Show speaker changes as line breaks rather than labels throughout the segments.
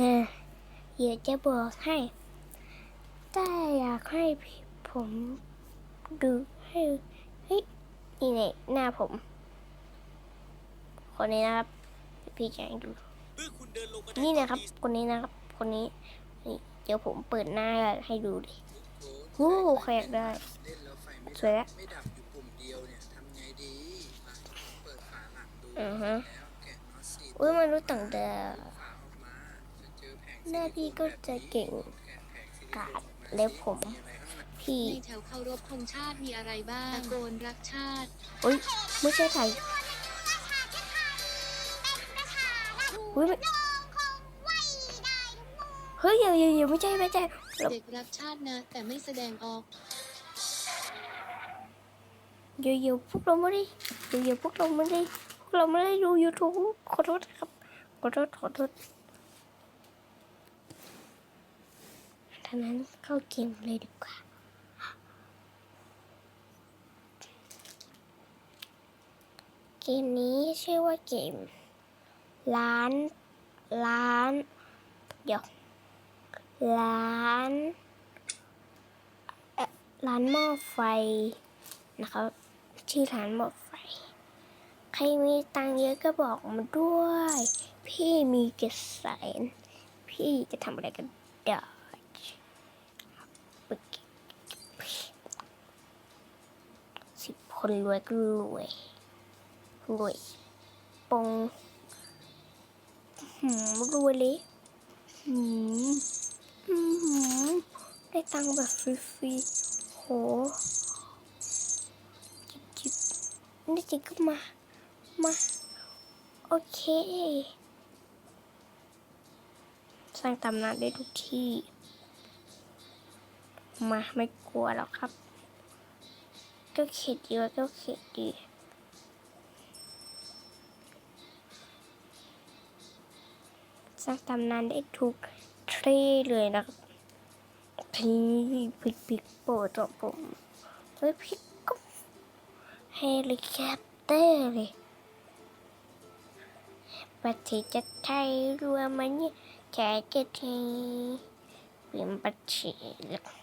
เดี๋ยวจะบอกให้ ถ้าอยากให้ผมดูให้เฮ้ยนี่เนี่ยหน้าผม คนนี้นะครับ พี่แจะให้ดู
นี่
นะครับ คนนี้นะครับ คนนี้นี่เดี๋ยวผมเปิดหน้าให้ดูดิ
โอ้
โอ้ใครอยากได้สวยละ
บไม่ดับอยู่ปุ่มเดียวเนี่ยทำไงดีมาเปิดฝาหลังดู
อือฮะ
แล้วอุ้
ยมันรู้ต่างแต่
ฝาออกมาจะเจอแผง
หน้าพี่ก็จะเก่ง
แกะแผงซิลิโคน
กาด
ออกมา
เล็บผม
มีอะไรข้างใน
พี่
ในแถวเคารพธงชาติมีอะไรบ้างตะโกนรักชาติ
อุ้ยไม่ใช่ไทยอุ้ยไม่เฮ้ยเดี๋ยวเดี๋ยวเดี๋ยวไม่ใช่ไม่ใช่เรา
เด็กรักชาตินะ แต่ไม่แสดงออก
เดี๋ยวเดี๋ยวพวกเราไม่ได้เดี๋ยวเดี๋ยวพวกเราไม่ได้พวกเราไม่ได้ดู YouTube ขอโทษครับขอโทษขอโทษ ท่านั้นเข้าเกมเลยดีกว่าเกมนี้ชื่อว่าเกมล้านล้านเดี๋ยวล้านร้านหม้อไฟนะครับชื่อร้านหม้อไฟ ใครมีตังเยอะก็บอกมาด้วย พี่มีเจ็ดแสนพี่จะทำอะไรกันได้สิบ คนรวยก็รวยรวยปงหืมรวยเลยหืมหืมได้ตังค์แบบฟรีๆโหจิบจิบนี่จิบก็มา มา โอเค สร้างตำนานได้ทุกที่ มาไม่กลัวหรอกครับ ก็เข็ดดีวะก็เข็ดดีสร้างตำนานได้ทุกทรีเลยนะครับพี่พิกพิกโปรดขอผมเฮ้ยพี่ก็เฮลิคอปเตอร์เลยประเทศจะไทยรวมมันเนี่ยแค่จะทีเป็นประเทศ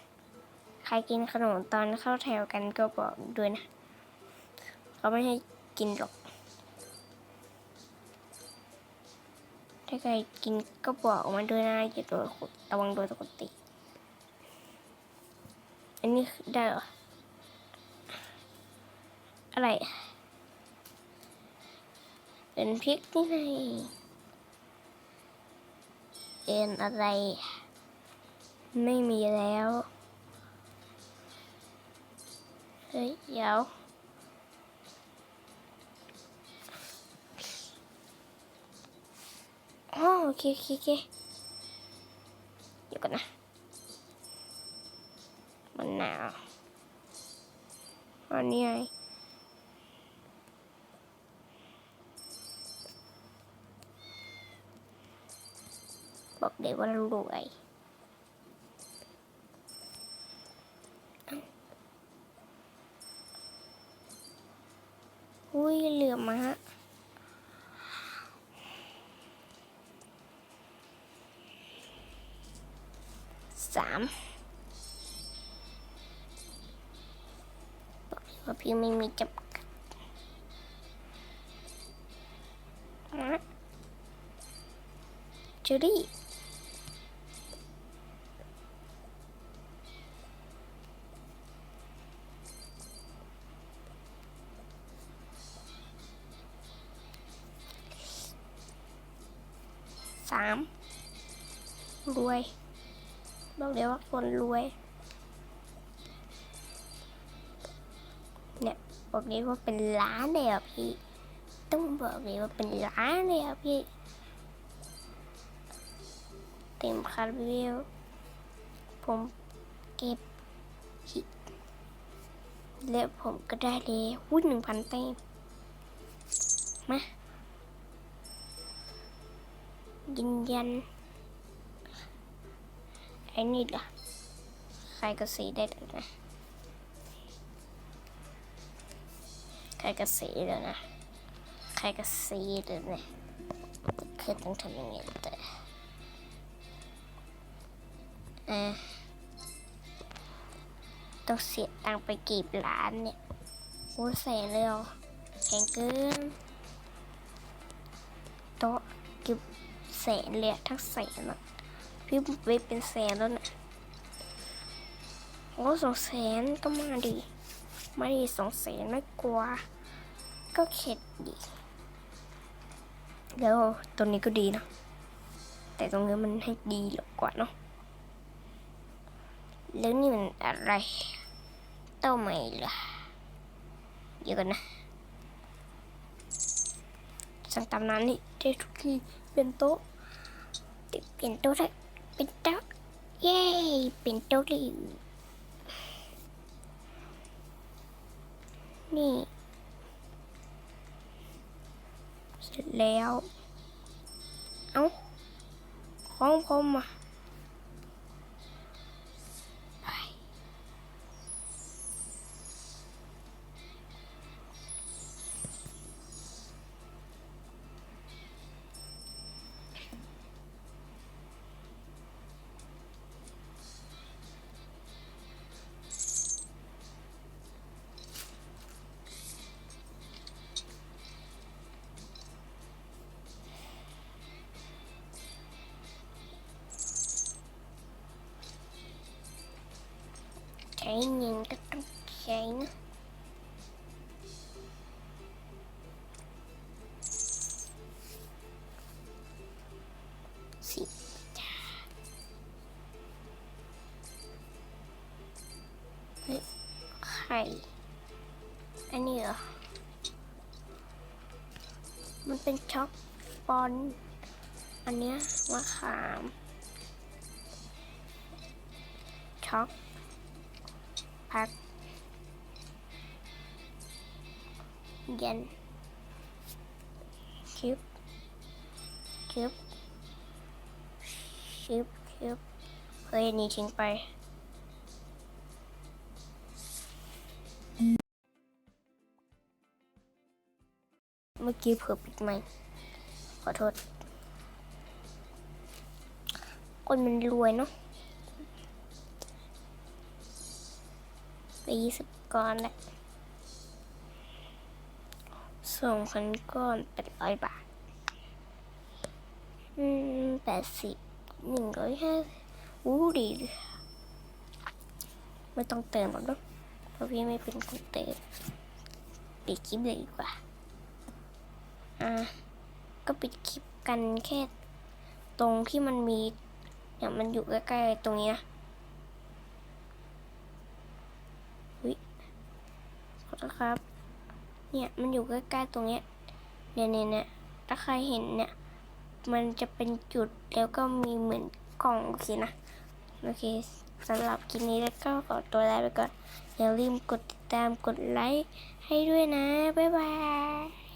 ใครกินขนมตอนเข้าแถวกันก็บอกด้วยนะ เขาไม่ให้กินหรอก ถ้าใครกินก็บอกมาด้วยนะอย่าโดนระวังโดนตกติ อันนี้ได้เหรอ อะไร เป็นพริกนี่ไงเป็นอะไร ไม่มีแล้ว เฮ้ยเดี๋ยวอ๋อโอเคโอเคโอเคเดี๋ยวก่อนนะ มันหนาวอันนี้ไงบอกเด็กว่ารวยเอ้าอุ้ยเหลือมาฮะ สามบอกเลยว่าพี่ไม่มีจำกัดนะจอรี่สามรวย บอกเลยว่าคนรวย เนี่ยบอกเลยว่าเป็นล้านเลยอะพี่ ต้องบอกเลยว่าเป็นล้านเลยอะพี่ เต็มคาราเบลผมเก็บหิแล้วผมก็ได้เลยวุ้นหนึ่งพันเต็มมายืนยัน อ้นี่ล่ะใครก็สีได้เลยนะใครก็สีเลยนะใครก็สีเลยนะคือต้องทำยังไงแต่อ่าต้องเสียตังไปกี่ล้านเนี่ยโอ้แสนเลยเหรอแพงเกินโต๊ะก็บแสนเลยอะทั้งแสนอะ พี่เป็นแสนแล้วนะโอ้สองแสนก็มาดิมาดิสองแสนไม่กลัว ก็เข็ดดิแล้วตัวนี้ก็ดีนะ แต่ตรงนี้มันให้ดีหลือกว่าเนาะแล้วนี่มันอะไรเต้าใหม่เหรอเดี๋ยวกันนะ สั่งตามนั้นนี่ได้ทุกทีเป็นโต๊ะติดเป็นโต๊ะได้ เป็นโต๊ะเย้ เป็นโต๊ะเลยนี่ เสร็จแล้ว เอ้าของผมอะ เงินก็ต้องใช้นะสิจ้าเฮ้ยไข่อันนี้เหรอ มันเป็นช็อกปอน อันเนี้ยมะขามช็อก พัก เย็นชิบชิบชิบชิบเฮ้ยอันนี้ทิ้งไปเมื่อกี้เผื่อปิดไหมค์ขอโทษ คนมันรวยเนาะ ไปยี่สิบก้อนแหละสองพันก้อนแปดร้อยบาท อืมแปดสิบหนึ่งร้อยห้าอู้ดีไม่ต้องเติมหรอกเนอะเพราะพี่ไม่เป็นคนเติมปิดคลิปเลยดีกว่า อ่า ก็ปิดคลิปกันแค่ตรงที่มันมีเนี่ยมันอยู่ใกล้ๆตรงนี้นะ นะครับ เนี่ยมันอยู่ใกล้ๆตรงเนี้ยเนี่ยเนี่ยเนี่ยถ้าใครเห็นเนี่ย มันจะเป็นจุดแล้วก็มีเหมือนกล่องโอเคนะโอเคสำหรับคลิปนี้แล้วก็ขอตัวลาไปก่อนอย่าลืมกดติดตามกดไลค์ให้ด้วยนะ บ๊ายบาย